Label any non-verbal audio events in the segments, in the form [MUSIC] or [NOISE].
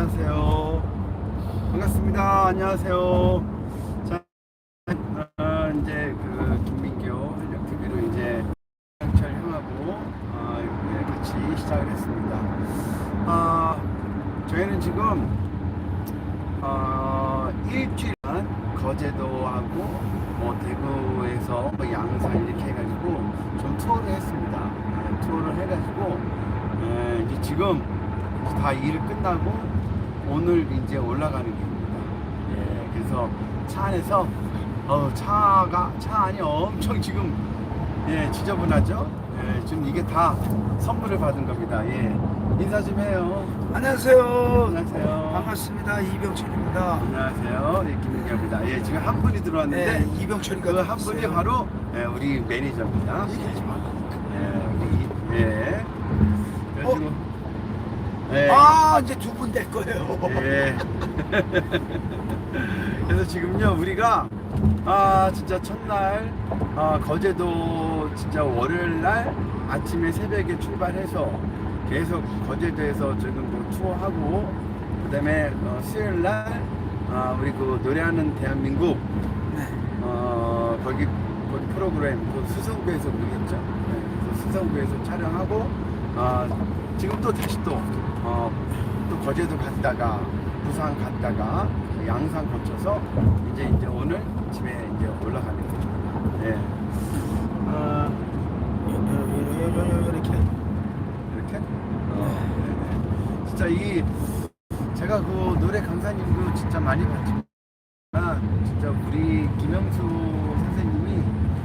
안녕하세요. 반갑습니다. 안녕하세요. 자, 어, 이제 그 김민교 한력 TV로 이제 경찰 형하고 어, 이렇게 같이 시작을 했습니다. 아, 저희는 지금 어, 일주일간 거제도 하고 뭐 대구에서 뭐 양산 이렇게 해가지고 좀 투어를 했습니다. 네, 투어를 해가지고 네, 이제 지금 다일 끝나고 오늘 이제 올라가는 길입니다. 예, 그래서 차 안에서 어, 차가 차 안이 엄청 지금 예, 지저분하죠. 예, 지금 이게 다 선물을 받은 겁니다. 예, 인사 좀 해요. 안녕하세요. 안녕하세요. 반갑습니다. 이병철입니다. 안녕하세요. 네, 김민경입니다. 예, 지금 한 분이 들어왔는데 네, 이병철이가 그 한 분이 들어왔어요. 바로 예, 우리 매니저입니다. 얘기하지 마. 예, 우리 예. 그래가지고 예. 아 이제 두 분 될 거예요. 예. [LAUGHS] [LAUGHS] 그래서 지금요 우리가 아 진짜 첫날 아 거제도 진짜 월요일 날 아침에 새벽에 출발해서 계속 거제도에서 지금 뭐 투어하고 그다음에 어, 수요일 날 아, 우리 그 노래하는 대한민국 네. 어 거기 거기 프로그램 그 수성구에서 그러겠죠. 네, 그래서 수성구에서 촬영하고 아 지금 또 다시 또 어, 또 거제도 갔다가 부산 갔다가 양산 거쳐서 이제 이제 오늘 집에 이제 올라가는 거죠. 네. 어, 이렇게 이렇게. 어, 네네. 진짜 이 제가 그 노래 강사님도 진짜 많이 봤지만 진짜 우리 김영수 선생님이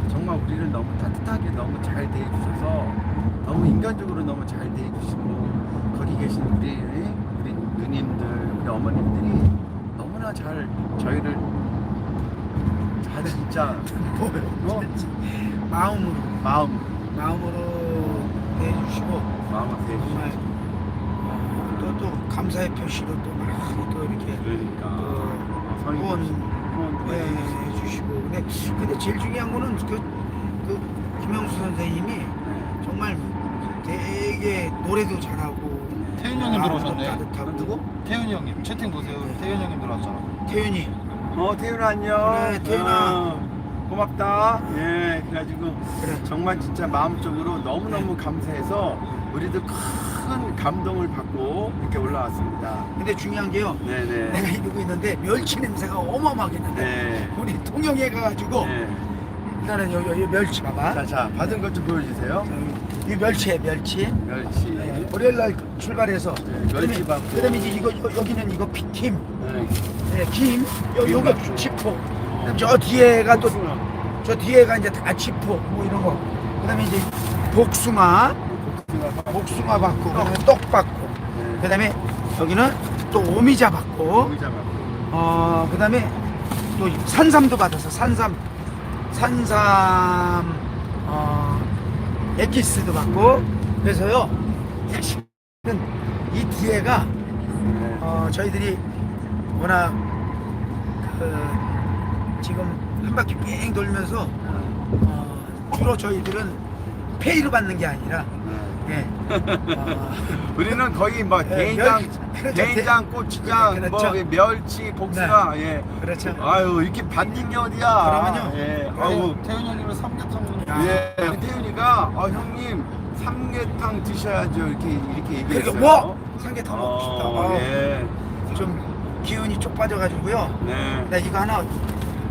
정말 우리를 너무 따뜻하게 너무 잘 대해주셔서 너무 인간적으로 너무 잘 대해주시고 거기 계신 우리 우리 누님들 우리 어머님들이 잘 저희를 잘 진짜 [LAUGHS] 어? 마음으로 마음 마음으로 해주시고 마음을 정말 대해주시고. 또또 감사의 표시로 또 많이 또 이렇게 그러니까. 후원 후원 네, 해주시고. 근데 근데 제일 중요한 거는 그, 그 김영수 선생님이 정말 되게 노래도 잘하고 태윤 형님 마음도 들어오셨네. 따뜻하고 누구? 태윤 형님 채팅 보세요. 태윤 형님 들어왔잖아. 태윤이 어 태윤아 안녕. 그래, 태윤아. 어, 고맙다. 예 그래가지고 그래 정말 진짜 마음적으로 너무 너무 감사해서 우리도 큰 감동을 받고 이렇게 올라왔습니다. 근데 중요한 게요 네네. 내가 이러고 있는데 멸치 냄새가 어마어마하게 나네 네. 우리 통영에 가가지고 네. 일단은 여기, 여기 멸치 봐봐 자, 자 받은 것 좀 보여주세요. 자, 이 멸치에 멸치 멸치. 네, 월요일 날 출발해서 네, 멸치 그다음에- 받고. 그다음에 이제 이거 여- 여기는 이거 피- 김 네. 네, 김 요, 김 요거. 치포 그다음 저 뒤에가 또 복숭아. 저 뒤에가 이제 다 치포 뭐 이런 거 그다음에 이제 복숭아 복숭아 받고. 복숭아 받고 그다음에 떡 받고 네. 그다음에 여기는 또 오미자 받고 오미자 받고. 어 그다음에 또 산삼도 받아서 산삼 산삼 어 엑기스도 받고 그래서요 사실은 이 뒤에가 네. 어 저희들이 워낙 그 지금 한 바퀴 뺑 돌면서 어, 주로 저희들은 페이를 받는 게 아니라 네. 예 [LAUGHS] 어, 우리는 거의 뭐 네, 멸- 그렇죠. 된장, 고추장, 그렇죠. 뭐 멸치, 복숭아, 예. 그렇죠 아유 이렇게 받는 게 어디야? 그러면요. 예. 그래요. 아우 태윤 형님은. 야. 예. 태윤이가 아 형님 삼계탕 드셔야죠 이렇게 이렇게 얘기했어요. 뭐 삼계탕 먹고 싶다 어, 어, 예. 좀 기운이 쪽 빠져가지고요 네. 나 이거 하나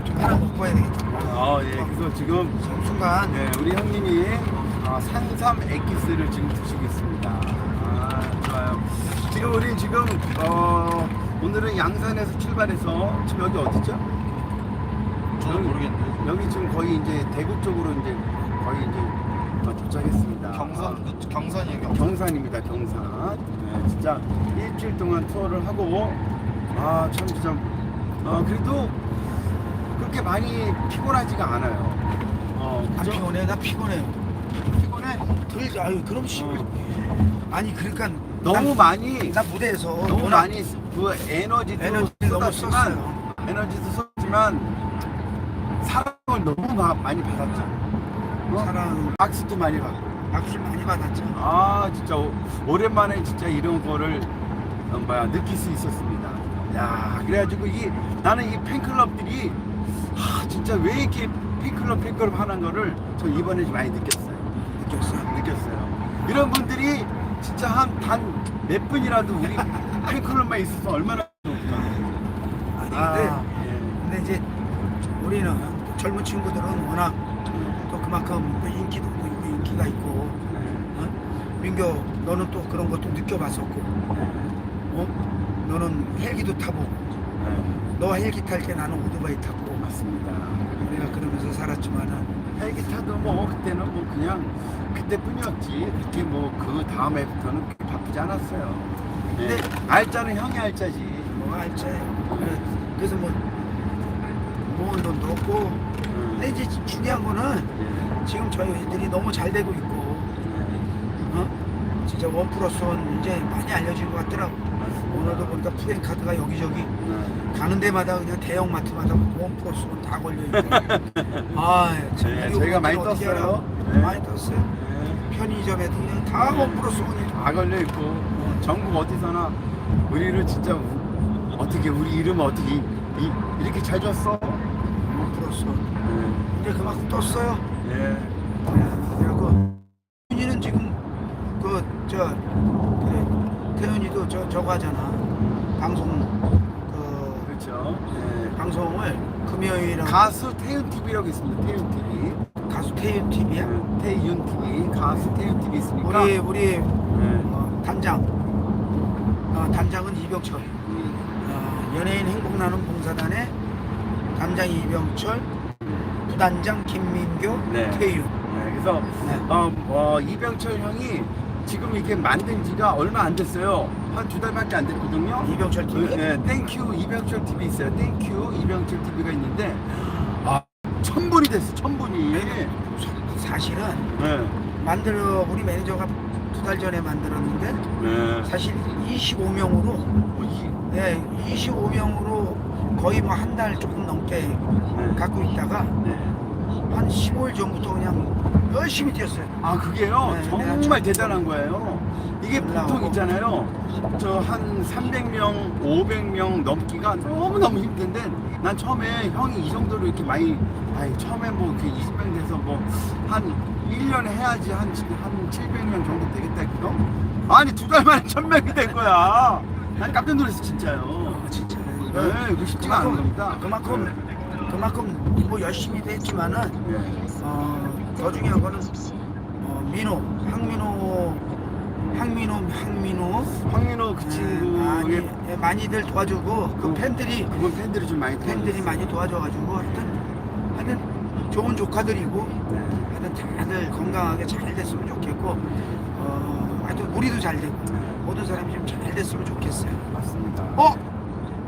좀 하나 먹고 가야 되겠다 아 예. 그래서 지금 순간 네, 우리 형님이 아, 산삼 엑기스를 지금 드시고 있습니다. 아, 좋아요. 지금 우리 지금 어, 오늘은 양산에서 출발해서 지금 여기 어디죠? 저는 모르겠는데. 여기 지금 거의 이제 대구 쪽으로 이제 거의 이제 어, 도착했습니다. 경산 그 경산이에요. 아, 경산. 경산입니다. 경산. 네, 진짜 일주일 동안 투어를 하고 아 참 진짜 어, 그래도 그렇게 많이 피곤하지가 않아요. 어, 안 그죠? 피곤해 나 피곤해 피곤해? 들 아유 그럼 씨 어. 아니 그러니까 너무 난- 많이 나 무대에서 너무 워낙 많이 그 에너지도 에너지를 너무 쏟았지만 썼어요. 에너지도 썼지만 사랑을 너무 마- 많이 받았죠. 어? 사랑 박수도 많이 받고. 박수 많이 받았죠 아 진짜 오- 오랜만에 진짜 이런 거를 어, 뭐야 느낄 수 있었습니다. 야 그래가지고 이 나는 이 팬클럽들이 하, 진짜 왜 이렇게 팬클럽 팬클럽 하는 거를 저 이번에 좀 많이 느꼈어요. 느꼈어요. 느꼈어요. 이런 분들이 진짜 한 단 몇 분이라도 우리 [LAUGHS] 팬클럽만 있어서 얼마나 좋을까. 아니 근데 아, 근데 이제 우리는 젊은 친구들은 워낙 또 그만큼 또 인기도 있고 인기가 있고 어? 민교 너는 또 그런 것도 느껴봤었고 어? 너는 헬기도 타보고 네, 너 헬기 탈 때 나는 오토바이 탔고 맞습니다. 우리가 그러면서 살았지만은 헬기 타도 뭐 그때는 뭐 그냥 그때뿐이었지. 그렇게 뭐 그 다음 해부터는 그렇게 바쁘지 않았어요. 네. 네. 알짜는 형이 알짜지. 뭐가 알짜요 그래, 그래서 뭐 모은 돈도 없고 근데 이제 중요한 거는 예. 지금 저희들이 너무 잘 되고 있고 어? 진짜 원 플러스 원 이제 많이 알려진 것 같더라고 오늘도 보니까 푸행 카드가 여기저기 네. 가는 데마다 그냥 대형 마트마다 원 플러스 원 다 걸려있고 [LAUGHS] 아 참, 네, 저희가 많이 떴어요. 네. 많이 떴어요 네. 편의점에도 그냥 다 원 플러스 원이 다 걸려 있고 전국 어디서나 우리를 진짜 우- 어떻게 우리 이름을 어떻게 이, 이, 이 렇게 잘 줬어? 원 플러스 원 네. 이제 그만큼 떴어요 예. 그리고 태윤이는 지금 그저 태윤이도 저 저거 하잖아 방송 그 그렇죠. 네. 방송을 금요일이랑 가수 태윤 TV라고 있습니다. 태윤 TV. 가수 태윤 TV야 네, 태윤 TV. 가수 태윤 TV 있으니까. 우리 우리 네. 어, 단장 어, 단장은 이병철 음. 어, 연예인 행복나눔 봉사단의 단장 이병철 부 단장 김민교 네. 태윤 네, 그래서 네. 어, 어, 이병철 형이 지금 이렇게 만든 지가 얼마 안 됐어요. 한 두 달밖에 안 됐거든요. 이병철 TV 네, 땡큐 이병철 TV 있어요. 땡큐 이병철 TV가 있는데 아, 천 분이 됐어. 천 분이. 네. 사실은 네. 만들어 우리 매니저가 두 달 전에 만들었는데 네. 사실 25명으로 뭐 이, 네, 25명으로 거의 뭐 한 달 조금 넘게 네. 갖고 있다가 네. 한 15일 전부터 그냥 열심히 뛰었어요. 아 그게요 네, 정말 내가 대단한 거예요. 이게 올라오고. 보통 있잖아요. 저 한 300명, 500명 넘기가 너무 너무 힘든데 난 처음에 형이 이 정도로 이렇게 많이 아니 처음에 뭐 이렇게 20명 돼서 뭐 한 1년에 해야지 한, 한 700명 정도 되겠다 했거든. 아니 두 달 만에 1000명이 된 거야. 난 깜짝 놀랐어 진짜요. 어. 네, 이거 쉽지가 않은 겁니다. 그만큼 그만큼 뭐 열심히도 했지만은 네. 어, 더 중요한 거는 어, 민호, 황민호, 황민호, 황민호 황민호 그 네, 친구의 많이 예, 많이들 도와주고 그 그- 팬들이 그분 팬들이 좀 많이 팬들이. 많이 도와줘가지고 하여튼 하여튼 좋은 조카들이고 네. 하여튼 다들 건강하게 잘 됐으면 좋겠고 어, 하여튼 우리도 잘 되고 모든 사람이 좀 잘 됐으면 좋겠어요. 맞습니다. 어?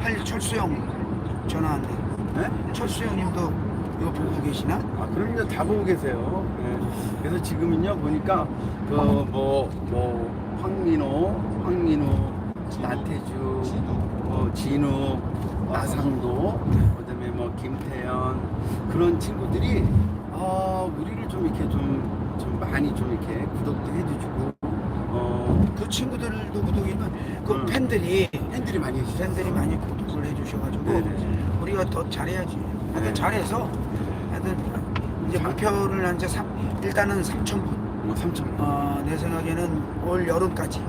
할 철수형 전화 왔네. 네? 철수형님도 이거 보고 계시나? 아, 그럼요. 다 보고 계세요. 예. 그래서 지금은요, 보니까, 그, 뭐, 뭐, 황민호, 황민호, 나태주, 뭐, 진우, 나상도, 그 다음에 뭐, 김태현, 그런 친구들이, 아, 우리를 좀 이렇게 좀, 좀 많이 좀 이렇게 구독도 해주시고, 어, 그 친구들도 구독이면 그 음. 팬들이 팬들이 많이 해주세요. 팬들이 많이 구독을 해주셔가지고 네네. 우리가 더 잘해야지. 하여튼 네. 잘해서 하여튼 이제 잘- 목표를 이제 삼, 일단은 3천 분. 뭐, 3천. 어, 내 생각에는 올 여름까지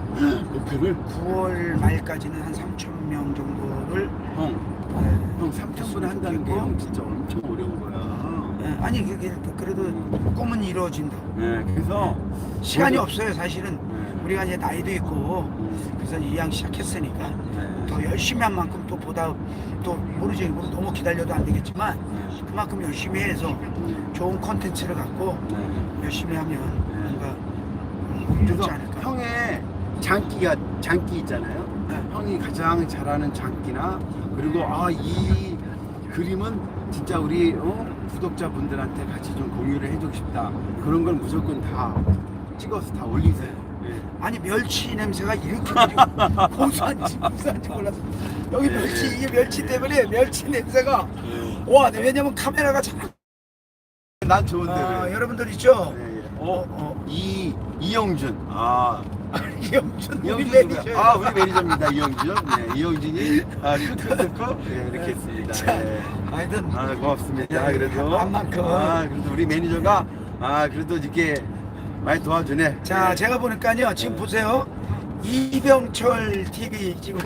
목표를, 9월 말까지는 한 3천 명 정도를 형, 네, 형 3천 분에 한다는 게 형 진짜 엄청 어려운 거야. 예, 아니 그게 그래도 꿈은 이루어진다. 네, 그래서 시간이 저도- 없어요 사실은. 네. 우리가 이제 나이도 있고 음, 그래서 이왕 시작했으니까 네. 더 열심히 한 만큼 또 보다 또 모르지 뭐 너무 기다려도 안 되겠지만 네. 그만큼 열심히 해서 좋은 컨텐츠를 갖고 네. 열심히 하면 뭔가 좋지 않을까. 형의 장기가 장기 있잖아요. 네. 형이 가장 잘하는 장기나 그리고 아이 그림은 진짜 우리 어? 구독자분들한테 같이 좀 공유를 해주고 싶다. 그런 걸 무조건 다 찍어서 다 올리세요. 네. 아니 멸치 냄새가 이렇게 [LAUGHS] 고소한지 고소한지 몰랐어. 여기 네, 멸치 네. 이게 멸치 때문에 멸치 냄새가 네. 와 왜냐면 카메라가 자난 좋은데 아, 왜? 여러분들 있죠? 네, 네. 어, 어, 어. 이 이영준. 아 [LAUGHS] 이영준 우리 이영준 매니저. 아 우리 매니저입니다 이영준. 네 이영준이 [LAUGHS] 아 끄끄끄 네, 이렇게 했습니다. 네. 하여튼 아 고맙습니다. 네, 그래도 만큼. 아 그래도 우리 매니저가 아 그래도 이렇게 많이 도와주네. 자 네. 제가 보니까요 지금 보세요 이병철 TV 지금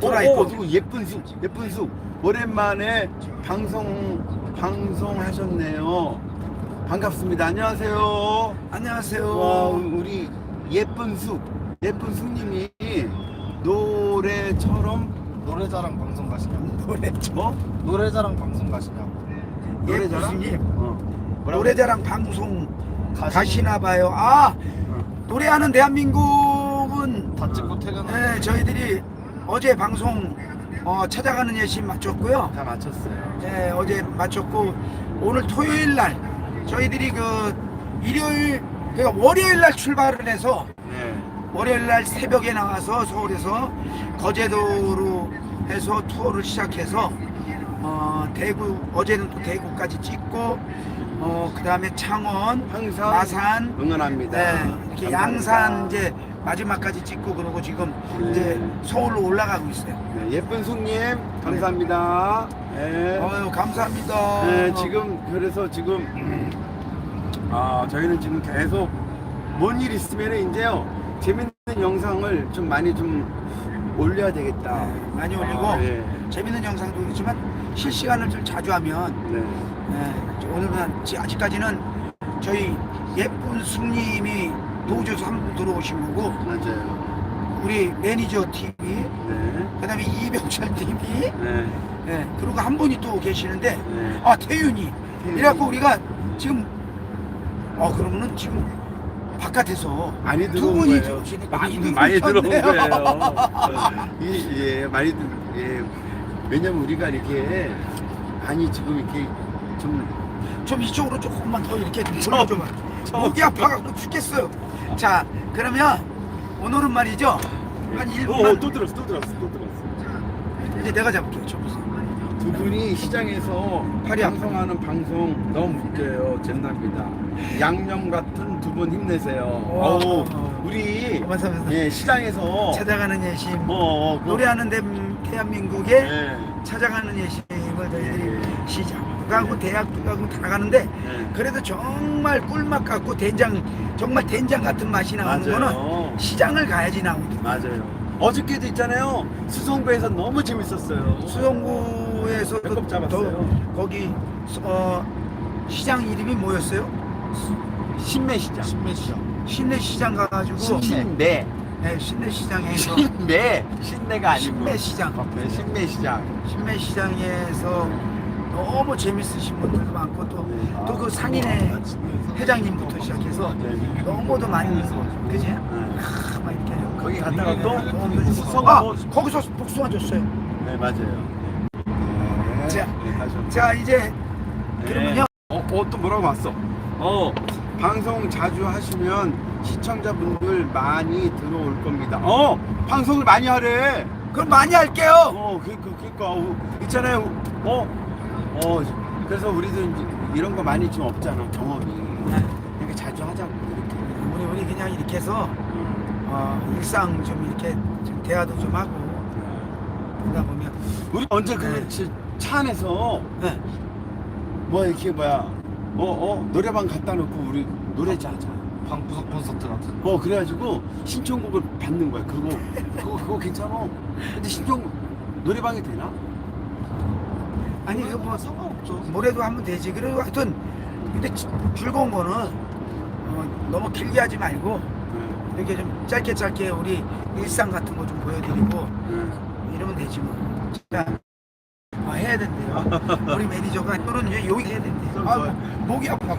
돌아 오, 있고 오, 누구 예쁜 숙 예쁜 숙 오랜만에 방송 방송하셨네요. 반갑습니다. 안녕하세요. 안녕하세요. 와 우리 예쁜 숙 예쁜 숙님이 노래처럼 노래자랑 방송 가시냐고. 노래 좀뭐 노래자랑 방송 가시냐고. 노래자랑 예쁘시니? 어. 뭐라고? 노래자랑 방송 가시- 가시나 봐요. 아 어. 노래하는 대한민국은 다 찍고 퇴근. 네, 저희들이 어제 방송 어, 찾아가는 예심 마쳤고요. 다 맞췄어요. 네, 어제 마쳤고 오늘 토요일 날 저희들이 그 일요일 그러니까 월요일 날 출발을 해서 네. 월요일 날 새벽에 나와서 서울에서 거제도로 해서 투어를 시작해서 어, 대구 어제는 또 대구까지 찍고 어, 그 다음에 창원, 항상 마산, 응원합니다. 네, 이렇게 감사합니다. 양산 이제 마지막까지 찍고 그러고 지금 네. 이제 서울로 올라가고 있어요. 네, 예쁜 숙님 감사합니다. 네. 어유 감사합니다. 네, 지금 그래서 지금 아 저희는 지금 계속 뭔 일 있으면 이제요 재밌는 영상을 좀 많이 좀 올려야 되겠다. 많이 올리고 아, 네. 재밌는 영상도 있지만 실시간을 좀 자주 하면 네. 네, 오늘은 지- 아직까지는 저희 예쁜 숙님이 도저에서 한분 들어오신 거고 맞아요. 우리 매니저 TV 네. 그다음에 이병철 TV 네. 네, 그리고 한 분이 또 계시는데 네. 아 태윤이 태윤이. 이래갖고 우리가 지금 어 그러면은 지금 바깥에서 많이 두 들어온 분이 거예요. 들어오시니까 많이, 많이 많이 들어온 들어오셨네요. 거예요. 이, [LAUGHS] 예, 많이 들, 예. 왜냐면 우리가 이렇게 많이 지금 이렇게 좀 좀 이쪽으로 조금만 더 이렇게 돌려줘봐. 저- 목이 아파갖고 죽겠어요. 자, 그러면 오늘은 말이죠. 한 어, 1분만 어, 또 들었어, 또 들었어, 또 들었어. 이제 내가 잡을게요. 저 보세요. 두 분이 시장에서 팔이. 방송하는 방송 너무 웃겨요. 젠납니다. 양념 같은 두 분 힘내세요. 와. 어우, 우리 감사합니다. 예, 시장에서 찾아가는 예심. 어, 어, 그- 노래하는 대, 대한민국에 예, 찾아가는 예심을 저희들이 예. 시장 가고 대학도 가고 다 가는데 예. 그래도 정말 꿀맛 같고 된장 정말 된장 같은 맛이 나오는 거는 맞아요. 시장을 가야지 나오거든요. 맞아요. 어저께도 있잖아요. 수성구에서 너무 재밌었어요. 수성구에서 배꼽 잡았어요. 거기 어, 시장 이름이 뭐였어요? 신매시장. 신매시장. 신내 시장 가가지고 신매. 네, 신내 시장에서 신매. 신내가 아니고. 신매시장 네, 신매시장. 신매 시장에서 너무 재밌으신 분들도 많고 또 네. 또그 상인회 회장님부터 시작해서 네. 너무도 많이 그지? 네. 아, 막 이렇게 거기 갔다가 또 도움도 주고. 아 거기서 복숭아 줬어요. 네, 맞아요. 네. 자, 네, 다시 한번. 자 이제 그러면요. 어, 어, 또 뭐라고 왔어? 어, 방송 자주 하시면 시청자분들 많이 들어올 겁니다. 어, 방송을 많이 하래. 그럼 많이 할게요. 어, 그, 그, 그니까, 어, 있잖아요. 어, 어, 그래서 우리도 이제 이런 거 많이 좀 없잖아, 경험이. 네. 이렇게 자주 하자고, 이렇게. 우리 우리 그냥 이렇게 해서 어, 일상 좀 이렇게 좀 대화도 좀 하고 그러다 보면 우리 언제 그, 네. 지- 차 안에서, 네. 뭐, 이렇게 뭐야, 어, 어, 노래방 갖다 놓고 우리 노래자 하자. 방구석 콘서트 같은. 어 그래가지고 신청곡을 받는 거야 그거 그거 그거 괜찮아 근데 신청 노래방이 되나? 아니 그거 뭐 상관없죠. 뭐래도 하면 되지. 그래도 하여튼 근데 지- 즐거운 거는 어, 너무 길게 하지 말고 이렇게 좀 짧게 짧게 우리 일상 같은 거 좀 보여드리고 이러면 되지 뭐. 자, 어, 해야 된대요. 우리 매니저가 이거는 여기 해야 된대요. 좀 아, 더. 목이 아파.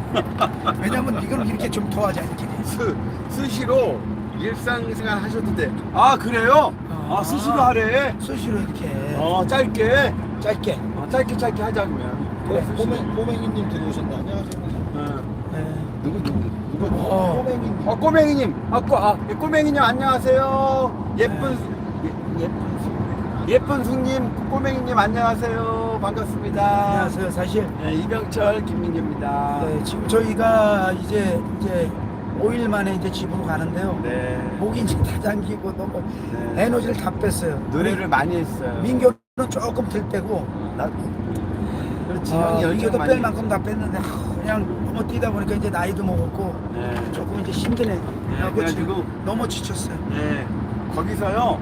왜냐면 이건 이렇게 좀 더 하자 이렇게 수 수시로 일상생활 하셔도 돼 아 그래요? 아 아. 수시로 하래. 수시로 이렇게. 어 짧게. 짧게. 어, 짧게 짧게 하자 그러면 그래 꼬맹 꼬맹이님 들어오셨나? 안녕하세요. 어. 네. 누구 누구 누구 어. 꼬맹이님. 어 꼬맹이님 아, 꼬, 아 예, 꼬맹이님 안녕하세요 예쁜 수- 예, 예쁜 수- 예쁜 숙님 꼬맹이님 안녕하세요 반갑습니다 안녕하세요 사실 네, 이병철 김민규입니다 네, 지금 저희가 이제 이제 5일 만에 이제 집으로 가는데요. 네. 목이 이제 다 잠기고 너무 네. 에너지를 다 뺐어요. 노래를 많이 했어요. 민교는 조금 들 때고 나 그렇지. 어, 형이 많이 뺄 만큼 다 뺐는데 하, 그냥 너무 뛰다 보니까 이제 나이도 먹었고 네. 조금 이제 힘드네. 그래갖고 그래가지고 너무 지쳤어요. 네. 거기서요.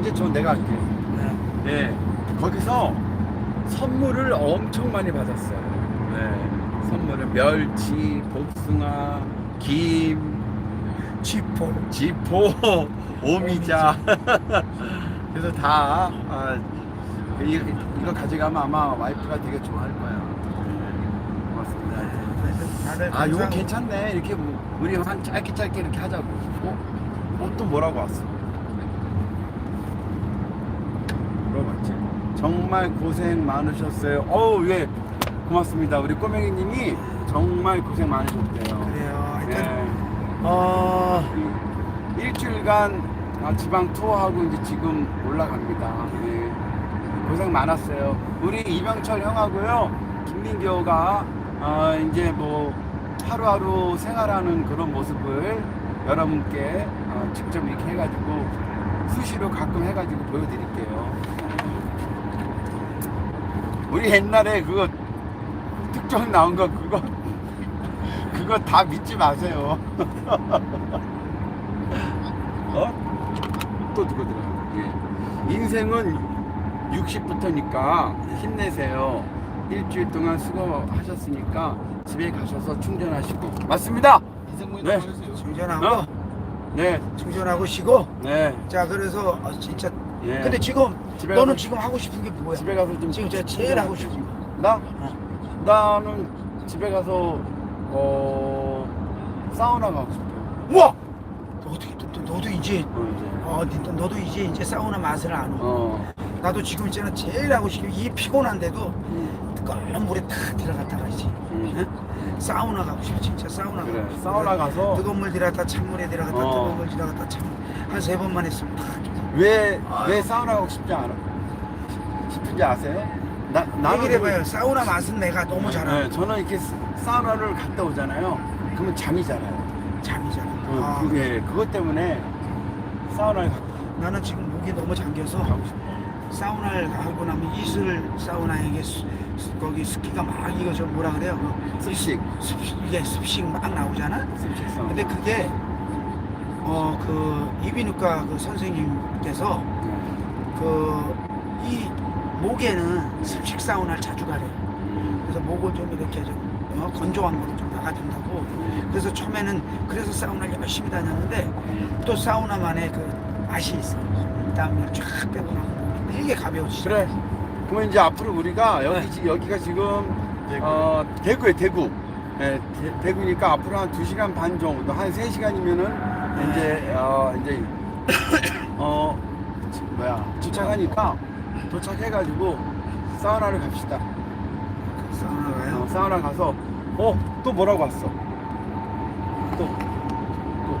이제 저 내가 할게. 네. 네. 거기서 선물을 엄청 많이 받았어요. 네. 선물을 멸치, 복숭아, 김, 지포. 지포, 오미자. [LAUGHS] 그래서 다 아, 이거, 이거 가져가면 아마 와이프가 되게 좋아할 거야. 네. 고맙습니다. 다들 아, 이거 항상 괜찮네. 이렇게 뭐, 우리 한 짧게 짧게 이렇게 하자고. 어? 어, 또 뭐라고 왔어? 물어봤지. 정말 고생 많으셨어요. 어우, 예. 고맙습니다. 우리 꼬맹이님이 정말 고생 많으셨대요. 그래요. 하여튼 네. 어 이- 일주일간 아, 지방 투어하고 이제 지금 올라갑니다. 네. 고생 많았어요. 우리 이병철 형하고요, 김민교가 어, 이제 뭐 하루하루 생활하는 그런 모습을 여러분께 어, 직접 이렇게 해가지고 수시로 가끔 해가지고 보여드릴게요. 우리 옛날에 그거 특정 나온 거 그거 [LAUGHS] 그거 다 믿지 마세요. [LAUGHS] 어? 또 누구 들어가? 예. 인생은 60부터니까 힘내세요. 일주일 동안 수고하셨으니까 집에 가셔서 충전하시고 맞습니다. 네. 충전하고 어? 네, 충전하고 쉬고 네. 자 그래서 어, 진짜 예. 근데 지금 집에 너는 가서- 지금 하고 싶은 게 뭐야? 집에 가서 좀 지금 제가 제일 하고 싶은 거. 나 나는 집에 가서 어 사우나 가고 싶어요. 우와! 너 너도 이제 어, 이제. 어 니- 너도 이제 이제 사우나 맛을 아는 어. 나도 지금 있잖아 제일 하고 싶은 게이 피곤한데도 뜨거운 물에 탁 들어갔다가 이제 음. 사우나 가고 싶어 진짜 사우나 그래. 가고 싶어. 사우나 가서 뜨거운 물 들어갔다 찬물에 들어갔다 어. 뜨거운 물 들어갔다 찬물 한 세 번만 했으면 다 왜, 왜 사우나 가고 싶지 않아? 싶은지 아세요? 나, 나는 얘기를 해봐요 사우나 맛은 내가 너무 잘 알아 네, 저는 이렇게 사- 사우나를 갔다 오잖아요. 그러면 잠이 자요. 잠이잖아 어, 아, 그게, 그것 때문에 사우나를 가- 나는 지금 목이 너무 잠겨서 가고 싶어. 사우나를 하고 나면 이슬 사우나에 이게 수- 수- 거기 습기가 막 이거 저 뭐라 그래요 그 습식. 습식 이게 습식 막 나오잖아 습식 사우나. 근데 그게 어 그 이비인후과 그 선생님께서 네. 그이 목에는 습식 사우나를 자주 가래요. 음, 그래서 목을 좀 이렇게 좀 어, 건조한 거를 좀 나가준다고. 그래서 처음에는 그래서 사우나를 열심히 다녔는데 또 사우나만의 그 맛이 있어. 땀을 쫙 빼고 나면 되게 가벼워지죠. 그래. 그러면 이제 앞으로 우리가 여기, 지- 여기가 지금 대구. 어, 대구에 대구. 예, 대, 구니까 앞으로 한 2시간 반 정도, 한 3시간이면은 이제, 어, 이제, 어, 지- 뭐야, 주차하니까 도착해가지고 사우나를 갑시다. 사우나 어, 가요. 사우나 가서, 어, 또 뭐라고 왔어? 또, 또.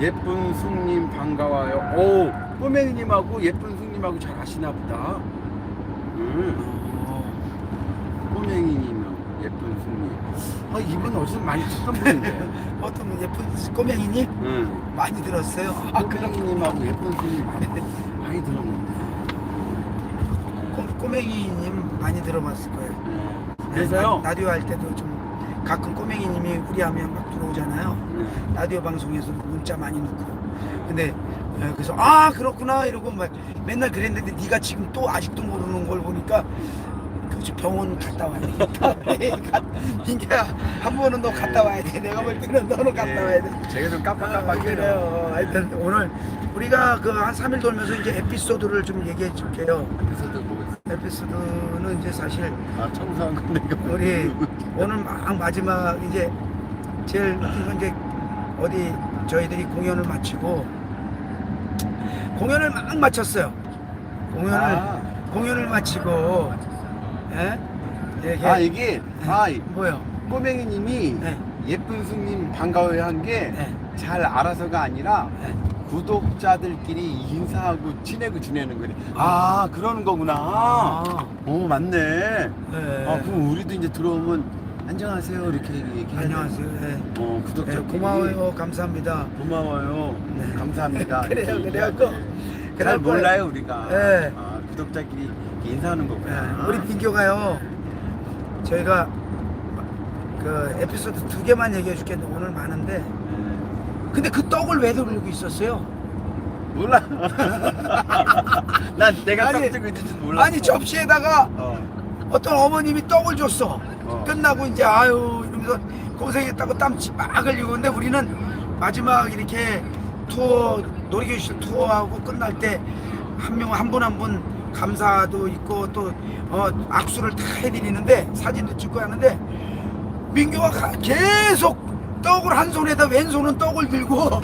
예쁜 숙님 반가워요. 오, 꼬맹이님하고 예쁜 숙님하고 잘 아시나 보다. 음. 어, 꼬맹이님은 예쁜 승리. 아 이분 어디서 많이 듣던 분인데. [LAUGHS] 어떤 분 예쁜 꼬맹이님 응. 많이 들었어요. 아, 꼬맹이님하고 예쁜 승리 많이, 많이 들었는데. 꼬- 꼬맹이님 많이 들어봤을 거예요. 네. 그래서요. 라- 라디오 할 때도 좀 가끔 꼬맹이님이 우리 하면 막 들어오잖아요. 네. 라디오 방송에서 문자 많이 넣고 근데 에, 그래서 아 그렇구나 이러고 막 맨날 그랬는데 네가 지금 또 아직도 모르는 걸 보니까 그 병원 갔다 와야 되겠다 [LAUGHS] 민기야 한 번은 너 갔다 와야 돼 내가 볼 때는 너는 갔다 와야 돼 네. 제가 좀 아, 깜빡깜빡해요. 그래요 하여튼 오늘 우리가 그 한 3일 돌면서 이제 에피소드를 좀 얘기해 줄게요 에피소드 뭐겠어? 에피소드는 이제 사실 아 청소한 거 내가. 우리 오늘 막 마지막 이제 제일 웃긴 건 이제 어디 저희들이 공연을 마치고 공연을 막 마쳤어요. 공연을 아. 공연을 마치고 예? 이렇게 아 이게 아 이- 뭐요? 꼬맹이님이 네. 예쁜 승님 반가워요 한게잘 네. 알아서가 아니라 네. 구독자들끼리 인사하고 친하고 지내는 거래. 아 그러는 거구나. 아, 오 맞네. 네. 아 그럼 우리도 이제 들어오면 안녕하세요 이렇게 얘기해야 안녕하세요. 예. 돼. 어 예, 구독자 고마워요. 감사합니다. 고마워요. 네. 감사합니다. [LAUGHS] 그래요, 이렇게 그래갖고. 잘 그래갖고, 몰라요 우리가. 예. 아, 구독자끼리 이렇게 인사하는 거구나. 예, 우리 민교가요. 저희가 그 에피소드 두 개만 얘기해 줄겠는데 오늘 많은데 예. 근데 그 떡을 왜 돌리고 있었어요? 몰라. [LAUGHS] 난 내가 아니, 깜짝 있는지 몰라. 아니 접시에다가 어. 어떤 어머님이 떡을 줬어. 어. 끝나고 이제 아유 이러면서 고생했다고 땀막 흘리고 근데 우리는 마지막 이렇게 투어 놀이교실 투어하고 끝날 때 한 명 한 분 한 분 감사도 있고 또 어, 악수를 다 해드리는데 사진도 찍고 하는데 민규가 가- 계속 떡을 한 손에다 왼손은 떡을 들고 어.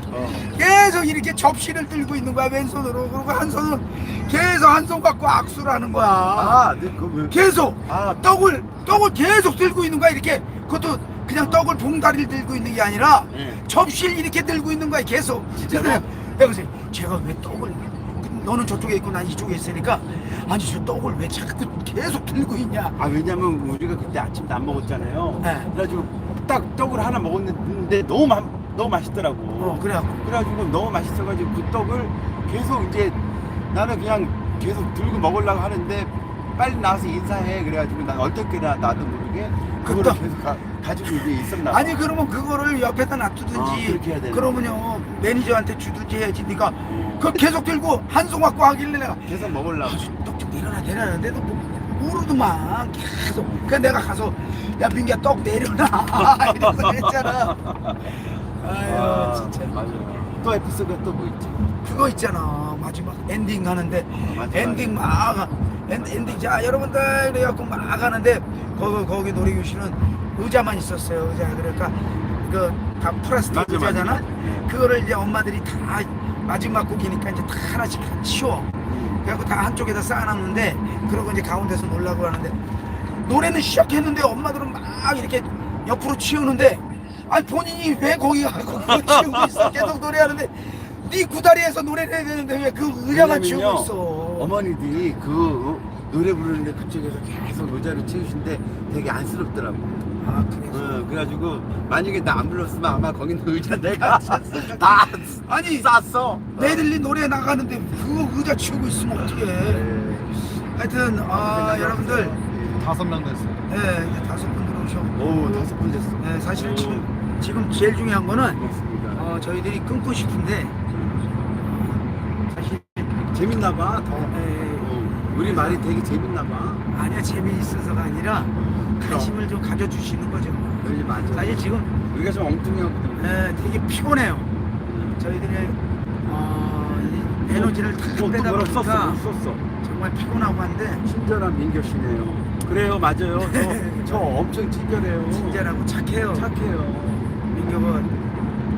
계속 이렇게 접시를 들고 있는 거야 왼손으로 그리고 한 손은 계속 한 손 갖고 악수를 하는 거야 아, 네, 그 왜? 계속 아, 떡을 떡을 계속 들고 있는 거야 이렇게 그것도 그냥 떡을 봉다리를 들고 있는 게 아니라 예. 접시를 이렇게 들고 있는 거야 계속? 그래서 제가 왜 떡을 너는 저쪽에 있고 난 이쪽에 있으니까 아니 저 떡을 왜 자꾸 계속 들고 있냐 아 왜냐면 우리가 그때 아침도 안 먹었잖아요. 네. 그래가지고 딱 떡을 하나 먹었는데 너무 마, 너무 맛있더라고. 어 그래갖고 그래가지고 너무 맛있어가지고 그 떡을 계속 이제 나는 그냥 계속 들고 먹으려고 하는데 빨리 나와서 인사해 그래가지고 난 어떻게나 나도 모르게 그거를 떡. 계속 가, 가지고 이제 있었나 봐. 아니 그러면 그거를 옆에다 놔두든지 아, 그렇게 해야 되네. 그러면요 매니저한테 주든지 해야지 네가 어. 그걸 계속 들고 한 손 갖고 하길래 내가 계속 먹으려고. 떡좀 내려놔 내려놔는데도 뭐, 모르더만 계속 그래 내가 가서 야 민기야 떡 내려놔 [LAUGHS] 이러고 했잖아 아유 아, 진짜 맞아. 또 에피소드가 또 뭐 있지? 그거 있잖아 마지막 엔딩 하는데 맞아, 엔딩 막 엔, 엔딩 자 여러분들 이래갖고 막 하는데 거기 거기 놀이교실은 의자만 있었어요 의자 그러니까 그다 플라스틱 맞아, 맞아. 의자잖아 네. 그거를 이제 엄마들이 다 마지막 곡이니까 이제 다 하나씩 다 치워 음. 그래갖고 다 한쪽에다 쌓아놨는데 그러고 이제 가운데서 놀라고 하는데 노래는 시작했는데 엄마들은 막 이렇게 옆으로 치우는데 아니 본인이 왜 거기 가고 그거 치우고 있어 [LAUGHS] 계속 노래하는데 네 구다리에서 노래를 해야 되는데 왜 그 의자만 치우고 있어 어머니들이 그 노래 부르는데 그쪽에서 계속 의자를 치우신데 되게 안쓰럽더라고. 아 어, 그래가지고 만약에 나 안 불렀으면 아마 거기 있는 의자 내가 다 [LAUGHS] 아니 쌌어. 메들리 노래 나가는데 그 의자 치우고 있으면 어떡해 네. 하여튼 아 여러분들 다섯 명 됐어요. 예 이제 다섯 분 들어오셔 오 다섯 분 됐어. 예, 사실 지금 지금 제일 중요한 거는. 어, 저희들이 끊고 싶은데 사실 재밌나 봐. 더. 예, 어, 우리 말이 되게 재밌나 봐. 아니야 재미있어서가 아니라 관심을 좀 가져주시는 거죠. 그러지 맞아. 사실 지금 우리가 좀 엉뚱하거든. 에, 되게 피곤해요. 저희들의 어, 이 에너지를 다 또 빼다 뭐라 보니까 썼어, 썼어. 정말 피곤하고 한데 친절한 민교 씨네요. 그래요, 맞아요. 저, [LAUGHS] 저 엄청 친절해요. 친절하고 착해요. 착해요. 민규가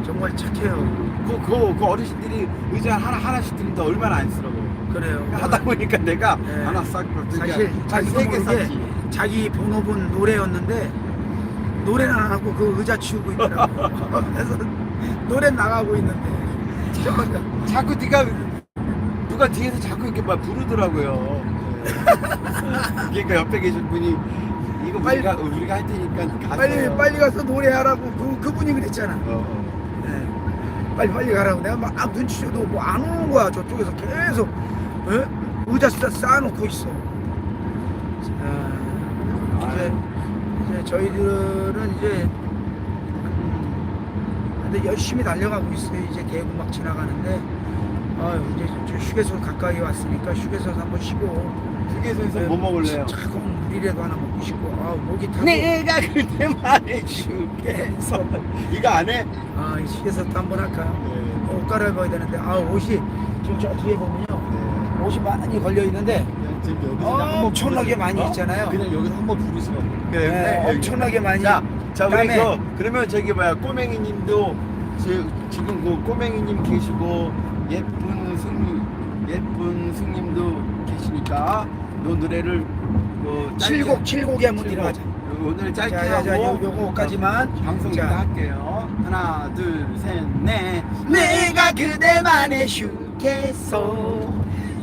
정말 착해요. 그, 그, 그 어르신들이 의자 하나, 하나씩 드는데 얼마나 안쓰러워. 그래요. 하다 보니까 내가 네. 하나 싹 사실 자기가 세개 모르게 쌌지. 자기 번호본 노래였는데 노래는 안 하고 그 의자 치우고 있더라고. [LAUGHS] 그래서 노래 나가고 있는데 저거 자꾸 네가 누가 뒤에서 자꾸 이렇게 막 부르더라고요. [LAUGHS] 그러니까 옆에 계신 분이 이거 빨리- 우리가 우리가 할 테니까 가세요. 빨리 빨리 가서 노래하라고 그 그분이 그랬잖아. 어, 어. 네. 빨리 빨리 가라고 내가 막 눈치 줘도 뭐 안 오는 거야 저쪽에서 계속 에? 의자 쌓, 쌓아놓고 있어 자, 이제, 이제 저희들은 이제 음, 근데 열심히 달려가고 있어요 이제 개구 막 지나가는데 아유 이제 저 휴게소 가까이 왔으니까 휴게소에서 한번 쉬고 휴게소에서 네, 뭐 먹을래요? 차가운 물이라도 하나 먹고 싶고 아 목이 타고 내가 그때 말해줄게. 이거 안 해? 아이 휴게소 또 한번 할까요? 네. 옷 갈아입어야 되는데 아 옷이 지금 저 뒤에 보면요 옷이 많이 걸려 있는데 지금 여기서 그냥 한번 엄청나게. 많이 어? 있잖아요. 그냥 여기서 한번 부르시라고. 네, 엄청나게 많이 자, 자 우리 그다음에 그 그러면 저기 뭐야 꼬맹이님도 지, 지금 그 꼬맹이님 계시고 예쁜 승 예쁜 승님도 계시니까 너 노래를 그 칠곡 칠곡에 한번. 들어가자. 오늘 짧게 자, 자, 자, 하고 요- 요거까지만. 방송 자. 자. 할게요. 하나, 둘, 셋, 넷. 내가 그대만의 휴게소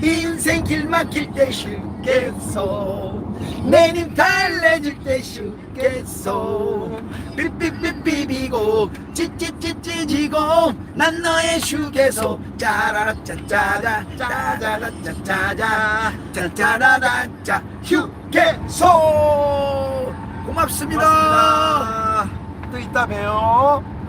인생 길 막힐 때 쉽겠소 내님 달래줄 때 쉽겠소 삐삐삐삐비고 찌찌찌찌지고 난 너의 휴게소 짜라짜짜자 짜자라짜짜자 짜짜라라짜 휴게소 고맙습니다. 고맙습니다. 또 이따 봬요.